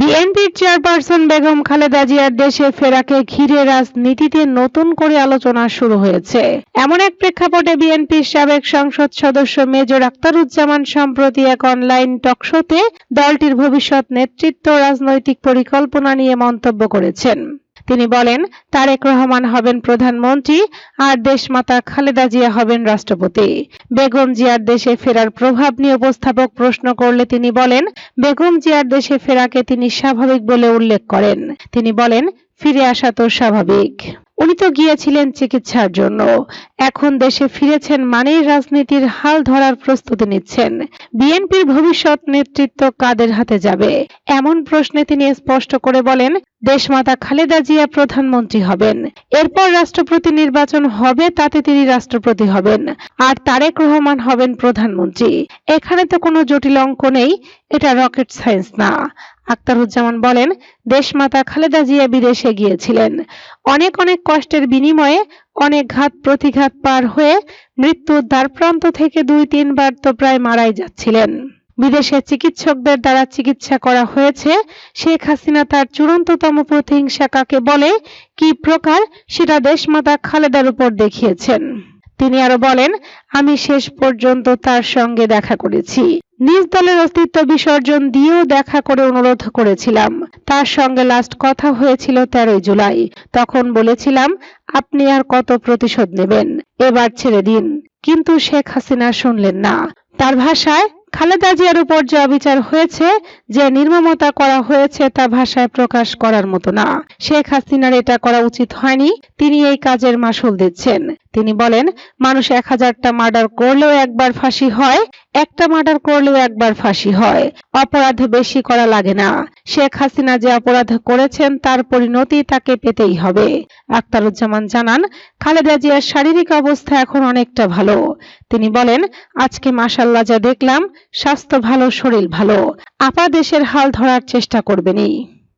বিএনপির চেয়ারপারসন বেগম খালেদা জিয়ার দেশে ফেরাকে ঘিরে রাজনীতিতে নতুন করে আলোচনা শুরু হয়েছে। এমন এক প্রেক্ষাপটে বিএনপির সাবেক সংসদ সদস্য মেজর আক্তারুজ্জামান সম্প্রতি এক অনলাইন টকশোতে দলটির ভবিষ্যৎ নেতৃত্ব রাজনৈতিক পরিকল্পনা নিয়ে মন্তব্য করেছেন। তিনি বলেন, তারেক রহমান হবেন প্রধানমন্ত্রী আর দেশমাতা খালেদা জিয়া হবেন রাষ্ট্রপতি। বেগম জিয়ার দেশে ফেরার প্রভাব নিয়ে উপস্থাপক প্রশ্ন করলে তিনি বলেন, বেগম জিয়ার দেশে ফেরাকে তিনি স্বাভাবিক বলে উল্লেখ করেন। তিনি বলেন, ফিরে আসা তো স্বাভাবিক। উনি তো গিয়েছিলেন চিকিৎসার জন্য। এখন দেশে ফিরেছেন মানেই রাজনীতির হাল ধরার প্রস্তুতি নিচ্ছেন। বিএনপির ভবিষ্যৎ নেতৃত্ব কাদের হাতে যাবে? এমন প্রশ্নে তিনি স্পষ্ট করে বলেন, দেশমাতা খালেদা জিয়া প্রধানমন্ত্রী হবেন। এরপর রাষ্ট্রপতি নির্বাচন হবে, তাতে তিনি রাষ্ট্রপতি হবেন। আর তারেক রহমান হবেন প্রধানমন্ত্রী। এখানে তো কোনো জটিল অঙ্ক নেই, এটা রকেট সায়েন্স না। আক্তারুজ্জামান বলেন, দেশমাতা খালেদা জিয়া বিদেশে গিয়েছিলেন। অনেক অনেক কষ্টের বিনিময়ে অনেক ঘাত প্রতিঘাত পার হয়ে মৃত্যুর দ্বারপ্রান্ত থেকে দুই, তিনবার তো প্রায় মারাই যাচ্ছিলেন। বিদেশে চিকিৎসকদের দ্বারা চিকিৎসা করা হয়েছে। শেখ হাসিনা তার চূড়ান্ততম প্রতিহিংসা কাকে বলে, কি প্রকার, সেটা দেশমাতা খালেদার উপর দেখিয়েছেন। তিনি আরও বলেন, আমি শেষ পর্যন্ত তার সঙ্গে দেখা করেছি। নিজ দলের অস্তিত্ব বিসর্জন দিয়েও দেখা করে অনুরোধ করেছিলাম। তার সঙ্গে লাস্ট কথা হয়েছিল তেরোই জুলাই। তখন বলেছিলাম, আপনি আর কত প্রতিশোধ নেবেন? এবার ছেড়ে দিন। কিন্তু শেখ হাসিনা শুনলেন না। তার ভাষায়, খালেদা জিয়ার উপর যে অবিচার হয়েছে, যে নির্মমতা করা হয়েছে তা ভাষায় প্রকাশ করার মতো না। শেখ হাসিনার এটা করা উচিত হয়নি। তিনি এই কাজের মাসুল দিচ্ছেন। তিনি বলেন, মানুষ এক হাজারটা মার্ডার করলেও একবার ফাঁসি হয়। একটা মার্ডার করলেও একবার ফাঁসি হয়। অপরাধ বেশি করা লাগে না। শেখ হাসিনা যে অপরাধ করেছেন, তার পরিণতি তাকে পেতেই হবে। আক্তারুজ্জামান জানান, খালেদা জিয়ার শারীরিক অবস্থা এখন অনেকটা ভালো। তিনি বলেন, আজকে মাসাল্লাহ যা দেখলাম, স্বাস্থ্য ভালো, শরীর ভালো। আপা দেশের হাল ধরার চেষ্টা করবেনই।